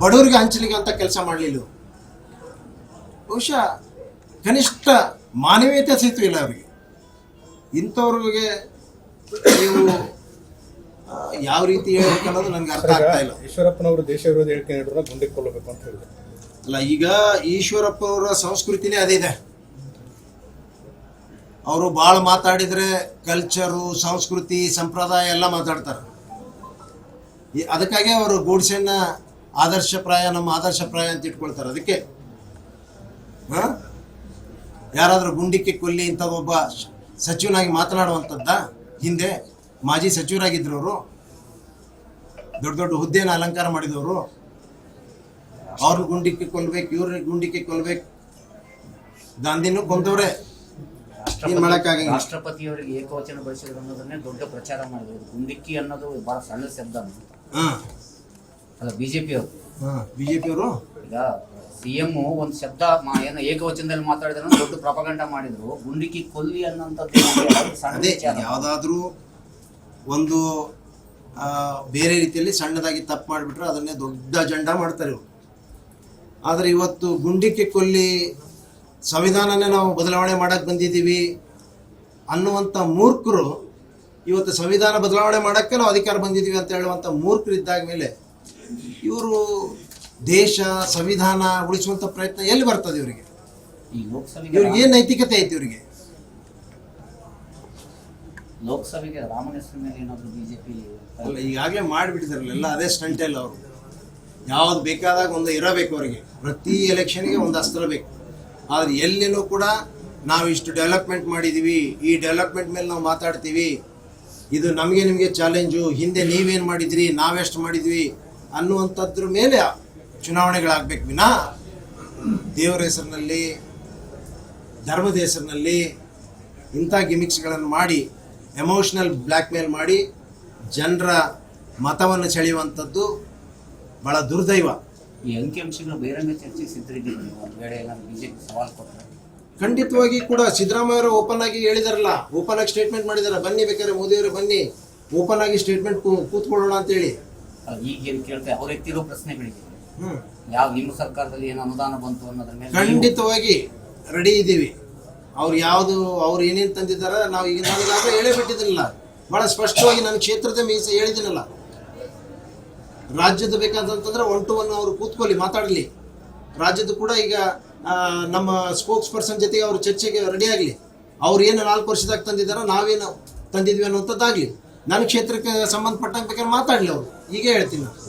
ಬಡವರಿಗೆ ಹಂಚಲಿಕ್ಕೆ ಅಂತ ಕೆಲಸ ಮಾಡಲಿಲ್ಲ ಬಹುಶಃ ಕನಿಷ್ಠ ಮಾನವೀಯತೆ ಸಹಿತ ಇಲ್ಲ ಅವರಿಗೆ. ಇಂಥವ್ರಿಗೆ ನೀವು ಯಾವ ರೀತಿ ಹೇಳ್ಬೇಕು ಅನ್ನೋದು ನನಗೆ ಅರ್ಥ ಆಗ್ತಾ ಇಲ್ಲ. ಈಶ್ವರಪ್ಪನವರು ದೇಶ ವಿರೋಧಿ ಹೇಳಿಕೆ ನೀಡಿದ್ರೆ ಕೊಲ್ಲಬೇಕು ಅಂತ ಹೇಳಿದ್ರು. ಅಲ್ಲ ಈಗ ಈಶ್ವರಪ್ಪ ಅವರ ಸಂಸ್ಕೃತಿನೇ ಅದೇ ಇದೆ. ಅವರು ಭಾಳ ಮಾತಾಡಿದರೆ ಕಲ್ಚರು ಸಂಸ್ಕೃತಿ ಸಂಪ್ರದಾಯ ಎಲ್ಲ ಮಾತಾಡ್ತಾರೆ. ಅದಕ್ಕಾಗಿ ಅವರು ಗೂಡ್ಸೆನ್ನ ಆದರ್ಶಪ್ರಾಯ ನಮ್ಮ ಆದರ್ಶಪ್ರಾಯ ಅಂತ ಇಟ್ಕೊಳ್ತಾರೆ. ಅದಕ್ಕೆ ಹ? ಯಾರಾದರೂ ಗುಂಡಿಕ್ಕೆ ಕೊಲ್ಲಿ ಇಂಥ ಒಬ್ಬ ಸಚಿವನಾಗಿ ಮಾತನಾಡುವಂಥದ್ದ ಹಿಂದೆ ಮಾಜಿ ಸಚಿವರಾಗಿದ್ರು ಅವರು ದೊಡ್ಡ ದೊಡ್ಡ ಹುದ್ದೆನ ಅಲಂಕಾರ ಮಾಡಿದವರು ಅವ್ರ ಗುಂಡಿಕ್ಕೆ ಕೊಲ್ಬೇಕು ಇವ್ರ ಗುಂಡಿಕ್ಕೆ ಕೊಲ್ಬೇಕು. ಗಾಂಧಿನೂ ಕೊಂದವ್ರೆ. ರಾಷ್ಟ್ರಪತಿ ಅವರಿಗೆ ರಾಷ್ಟ್ರಪತಿಯವರಿಗೆ ಏಕವಚನ ಬಳಸಿದ್ರು ಅನ್ನೋದನ್ನೇ ದೊಡ್ಡ ಪ್ರಚಾರ ಮಾಡಿದ್ರು. ಗುಂಡಿಕ್ಕಿ ಅನ್ನೋದು ಬಹಳ ಸಣ್ಣ ಶಬ್ದ ಅಲ್ಲ ಬಿಜೆಪಿ ಅವರು. ಬಿಜೆಪಿ ಅವರು? ಈಗ ಸಿ ಎಂ ಒಂದು ಶಬ್ದ ಏನು ಏಕವಚನದಲ್ಲಿ ಮಾತಾಡಿದ್ರೆ ದೊಡ್ಡ ಪ್ರಪಗಂಡ ಮಾಡಿದ್ರು. ಗುಂಡಿಕ್ಕಿ ಕೊಲ್ಲಿ ಅನ್ನೋಂಥದ್ದು ಯಾವುದಾದ್ರೂ ಒಂದು ಬೇರೆ ರೀತಿಯಲ್ಲಿ ಸಣ್ಣದಾಗಿ ತಪ್ಪು ಮಾಡಿಬಿಟ್ರೆ ಅದನ್ನೇ ದೊಡ್ಡ ಅಜೆಂಡಾ ಮಾಡ್ತಾರೆ ಇವರು. ಆದರೆ ಇವತ್ತು ಗುಂಡಿಕ್ಕಿ ಕೊಲ್ಲಿ ಸಂವಿಧಾನನೇ ನಾವು ಬದಲಾವಣೆ ಮಾಡಕ್ಕೆ ಬಂದಿದ್ದೀವಿ ಅನ್ನುವಂಥ ಮೂರ್ಖರು ಇವತ್ತು ಸಂವಿಧಾನ ಬದಲಾವಣೆ ಮಾಡೋಕ್ಕೆ ನಾವು ಅಧಿಕಾರ ಬಂದಿದ್ದೀವಿ ಅಂತ ಹೇಳುವಂಥ ಮೂರ್ಖರು ಇದ್ದಾಗ ಮೇಲೆ ಇವರು ದೇಶ ಸಂವಿಧಾನ ಉಳಿಸುವಂಥ ಪ್ರಯತ್ನ ಎಲ್ಲಿ ಬರ್ತದೆ ಇವರಿಗೆ? ಇವ್ರಿಗೆ ಏನು ನೈತಿಕತೆ ಐತಿ ಇವರಿಗೆ? ಲೋಕಸಭೆಗೆ ರಾಮನ ಹೆಸರು ಮೇಲೆ ಏನಾದ್ರು ಬಿಜೆಪಿ ಅಲ್ಲ ಈಗಾಗಲೇ ಮಾಡಿಬಿಟ್ಟಿದಾರಲ್ಲ ಎಲ್ಲ ಅದೇ ಸ್ಟಂಟ್ ಎಲ್ಲ ಅವರು. ಯಾವ್ದು ಬೇಕಾದಾಗ ಒಂದು ಇರಬೇಕು ಅವರಿಗೆ. ಪ್ರತಿ ಎಲೆಕ್ಷನ್ಗೆ ಒಂದು ಅಸ್ತ್ರ ಬೇಕು. ಆದರೆ ಎಲ್ಲಿನೂ ಕೂಡ ನಾವು ಇಷ್ಟು ಡೆವಲಪ್ಮೆಂಟ್ ಮಾಡಿದ್ದೀವಿ ಈ ಡೆವಲಪ್ಮೆಂಟ್ ಮೇಲೆ ನಾವು ಮಾತಾಡ್ತೀವಿ. ಇದು ನಮಗೆ ನಿಮಗೆ ಚಾಲೆಂಜು ಹಿಂದೆ ನೀವೇನು ಮಾಡಿದ್ರಿ ನಾವೆಷ್ಟು ಮಾಡಿದ್ವಿ ಅನ್ನುವಂಥದ್ರ ಮೇಲೆ ಚುನಾವಣೆಗಳಾಗಬೇಕು. ವಿನಾ ದೇವರ ಹೆಸರಿನಲ್ಲಿ ಧರ್ಮದ ಹೆಸರಿನಲ್ಲಿ ಇಂಥ ಗಿಮಿಕ್ಸ್ಗಳನ್ನು ಮಾಡಿ ಎಮೋಷ್ನಲ್ ಬ್ಲ್ಯಾಕ್ ಮೇಲ್ ಮಾಡಿ ಜನರ ಮತವನ್ನು ಸೆಳೆಯುವಂಥದ್ದು ಬಹಳ ದುರ್ದೈವ. ಈ ಅಂಕಿಅಂಶಗಳು ಬಹಿರಂಗ ಚರ್ಚೆ ಸಿದ್ಧರಿದ್ದೀವಿ ನೀವು ಒಂದು ವೇಳೆ ಏನಾದ್ರು ಬಿಜೆಪಿ ಸವಾಲ್ ಕೊಟ್ಟರೆ ಖಂಡಿತವಾಗಿ ಕೂಡ ಸಿದ್ದರಾಮಯ್ಯ ಅವರು ಓಪನ್ ಆಗಿ ಹೇಳಿದಾರಲ್ಲ ಓಪನ್ ಆಗಿ ಸ್ಟೇಟ್ಮೆಂಟ್ ಮಾಡಿದಾರೆ ಬನ್ನಿ ಬೇಕಾದ್ರೆ ಮೋದಿಯವರು ಬನ್ನಿ ಓಪನ್ ಆಗಿ ಸ್ಟೇಟ್ಮೆಂಟ್ ಕೂತ್ಕೊಳ್ಳೋಣ ಅಂತೇಳಿ. ಅಲ್ಲ, ಈಗ ಏನು ಕೇಳ್ತಾರೆ ಅವ್ರು ಎತ್ತಿರೋ ಪ್ರಶ್ನೆಗಳಿಗೆ ಯಾವ ನಿಮ್ಮ ಸರ್ಕಾರದಲ್ಲಿ ಏನು ಅನುದಾನ ಬಂತು ಅನ್ನೋದ್ರ ಮೇಲೆ ಖಂಡಿತವಾಗಿ ರೆಡಿ ಇದ್ದೀವಿ. ಅವ್ರು ಯಾವುದು ಅವ್ರು ಏನೇನು ತಂದಿದ್ದಾರ ನಾವು ಈಗ ನನಗಾಗಲೇ ಹೇಳೇ ಬಿಟ್ಟಿದ್ದೀನಲ್ಲ ಭಾಳ ಸ್ಪಷ್ಟವಾಗಿ ನನ್ನ ಕ್ಷೇತ್ರದ ಮೀಸ ಹೇಳಿದ್ದೀನಲ್ಲ ರಾಜ್ಯದ ಬೇಕಾದಂತಂದ್ರೆ ಒನ್ ಟು ಒನ್ ಅವರು ಕೂತ್ಕೊಳ್ಳಿ ಮಾತಾಡಲಿ. ರಾಜ್ಯದ ಕೂಡ ಈಗ ನಮ್ಮ ಸ್ಪೋಕ್ಸ್ ಪರ್ಸನ್ ಜೊತೆಗೆ ಅವರು ಚರ್ಚೆಗೆ ರೆಡಿ ಆಗಲಿ. ಅವ್ರು ಏನು ನಾಲ್ಕು ವರ್ಷದಾಗ ತಂದಿದ್ದಾರೋ ನಾವೇನು ತಂದಿದ್ವಿ ಅನ್ನುವಂಥದ್ದಾಗಲಿ. ನನ್ನ ಕ್ಷೇತ್ರಕ್ಕೆ ಸಂಬಂಧಪಟ್ಟಂಗೆ ಬೇಕಾದ್ರೆ ಮಾತಾಡಲಿ ಅವರು. ಈಗ ಹೇಳ್ತೀನಿ.